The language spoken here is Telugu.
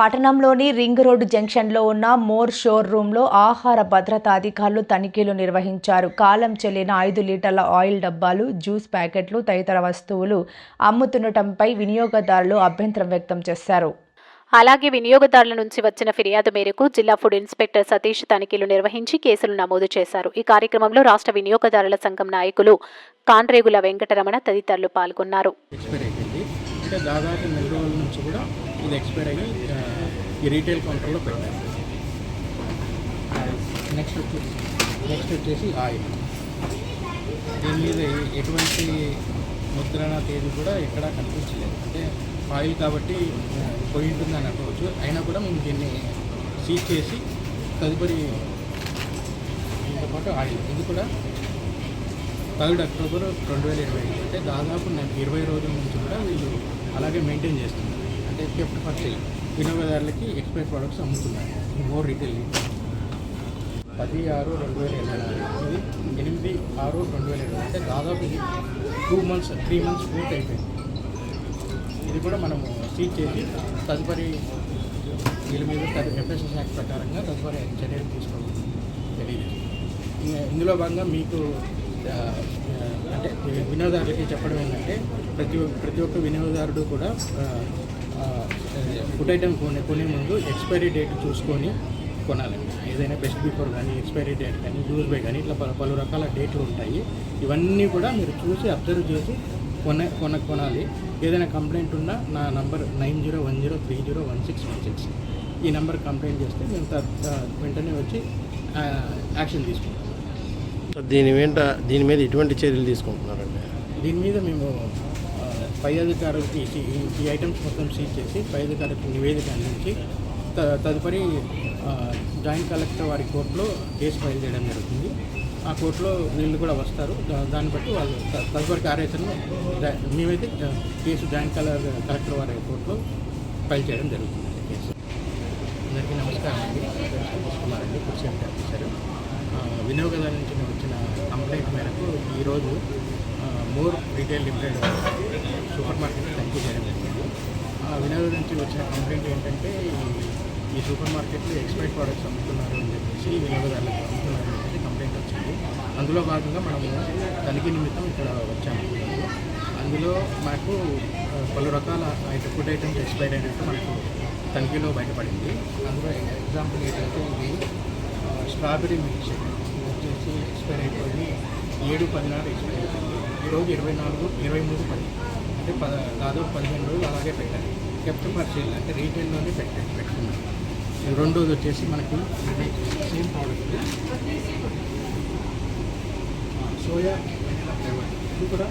పట్టణంలోని రింగ్ రోడ్డు జంక్షన్లో ఉన్న మోర్ షోర్ రూమ్లో ఆహార భద్రతా అధికారులు తనిఖీలు నిర్వహించారు. కాలం చెల్లిన ఐదు లీటర్ల ఆయిల్ డబ్బాలు జ్యూస్ ప్యాకెట్లు తదితర వస్తువులు అమ్ముతుండటంపై వినియోగదారులు అభ్యంతరం వ్యక్తం చేశారు. అలాగే వినియోగదారుల నుంచి వచ్చిన ఫిర్యాదు మేరకు జిల్లా ఫుడ్ ఇన్స్పెక్టర్ సతీష్ తనిఖీలు నిర్వహించి కేసులు నమోదు చేశారు. ఈ కార్యక్రమంలో రాష్ట్ర వినియోగదారుల సంఘం నాయకులు కాన్రేగుల వెంకటరమణ తదితరులు పాల్గొన్నారు. అంటే దాదాపు నెల రోజుల నుంచి కూడా ఇది ఎక్స్పైర్ అయ్యి ఈ రీటైల్ కౌంటర్లో పెట్టారు. నెక్స్ట్ వచ్చేసి నెక్స్ట్ వచ్చేసి ఆయిల్ దీని మీద ఎటువంటి ముద్రణ తేదీ కూడా ఎక్కడా కనిపించలేదు. అంటే ఆయిల్ కాబట్టి పోయి ఉంటుందని అనుకోవచ్చు. అయినా కూడా మేము దీన్ని సీజ్ చేసి తదుపరి దీంతో పాటు ఆయిల్. ఇది కూడా థర్డ్ అక్టోబర్ రెండు వేల ఇరవై ఐదు. అంటే దాదాపు నేను ఇరవై రోజుల నుంచి కూడా వీళ్ళు అలాగే మెయింటైన్ చేస్తున్నారు. అంటే కెప్ట్ ఫర్ వినియోగదారులకి ఎక్స్పైర్ ప్రొడక్ట్స్ అమ్ముతున్నారు. మోర్ రీటైల్ పది ఆరు రెండు వేల ఇరవై నాలుగు. ఇది ఎనిమిది ఆరు రెండు వేల ఇరవై అంటే దాదాపు ఇది టూ మంత్స్ త్రీ మంత్స్ పూర్తి అయిపోయింది. ఇది కూడా మనము సీట్ చేసి తదుపరి వీళ్ళ మీద ఎఫ్ఎస్ఎస్ యాక్ట్ ప్రకారంగా తదుపరి చర్యలు తీసుకోవాలి తెలియదు ఇందులో భాగంగా మీకు అంటే వినియోగదారులకి చెప్పడం ఏంటంటే ప్రతి ప్రతి ఒక్క వినియోగదారుడు కూడా ఫుడ్ ఐటమ్ కొనే కొనే ముందు ఎక్స్పైరీ డేట్ చూసుకొని కొనాలండి ఏదైనా బెస్ట్ బిఫోర్ కానీ ఎక్స్పైరీ డేట్ కానీ యూజ్ బై కానీ ఇట్లా పలు పలు రకాల డేట్లు ఉంటాయి. ఇవన్నీ కూడా మీరు చూసి అబ్జర్వ్ చేసి కొన కొన కొనాలి. ఏదైనా కంప్లైంట్ ఉన్నా నా number nine zero one zero three zero one six one six. ఈ నెంబర్ కంప్లైంట్ చేస్తే మేము త- వెంటనే వచ్చి యాక్షన్ తీసుకుంటాం. దీని వెంట దీని మీద ఎటువంటి చర్యలు తీసుకుంటున్నారండి? దీని మీద మేము పై అధికారులకి ఈ- ఐటమ్స్ మొత్తం సీజ్ చేసి పై అధికారులకు నివేదిక అందించి త- తదుపరి జాయింట్ కలెక్టర్ వారి కోర్టులో కేసు ఫైల్ చేయడం జరుగుతుంది. ఆ కోర్టులో వీళ్ళు కూడా వస్తారు. దాన్ని బట్టి వాళ్ళు తదుపరి కార్యాచరణ మేమైతే కేసు జాయింట్ కలర్ కలెక్టర్ వారి కోర్టులో ఫైల్ చేయడం జరుగుతుంది. కేసు. అందరికీ నమస్కారం అండి. కుమార్ అండి. ఫుడ్ ఆఫీసర్ వినియోగదారుల నుంచి వచ్చిన కంప్లైంట్ మేరకు ఈరోజు more retail limited supermarket తనిఖీ చేయడం జరిగింది. ఆ వినియోగదారు నుంచి వచ్చిన కంప్లైంట్ ఏంటంటే ఈ- సూపర్ మార్కెట్లో ఎక్స్పైర్డ్ ప్రోడక్ట్స్ అమ్ముతున్నారు అని చెప్పేసి వినియోగదారులకు అమ్ముతున్నారు అని చెప్పి కంప్లైంట్ వచ్చింది. అందులో భాగంగా మనము తనిఖీ నిమిత్తం ఇక్కడ వచ్చాము. అందులో మాకు పలు రకాల ఐటమ్ ఫుడ్ ఐటమ్స్ ఎక్స్పైర్ అయినట్టు మనకు తనిఖీలో బయటపడింది. అందులో ఎగ్జాంపుల్ ఏంటంటే ఇది స్ట్రాబెరీ స్ట్రాబెర్రీ మిల్క్ షేక్ వచ్చి ఎక్స్పైర్ అయిపోయి ఏడు పదినాడు ఎక్స్పైర్ అయిపోయింది. ఈరోజు ఇరవై నాలుగు ఇరవై మూడు పది. అంటే పద దాదాపు పదిహేను రోజులు అలాగే పెట్టారు. కెప్ట్ ఫర్ సేల్ అంటే రీటైల్లోనే పెట్టాలి పెట్టుకున్నాం రెండోది వచ్చేసి మనకి సేమ్ ప్రోడక్ట్ సోయా ఫ్లేవర్. ఇది కూడా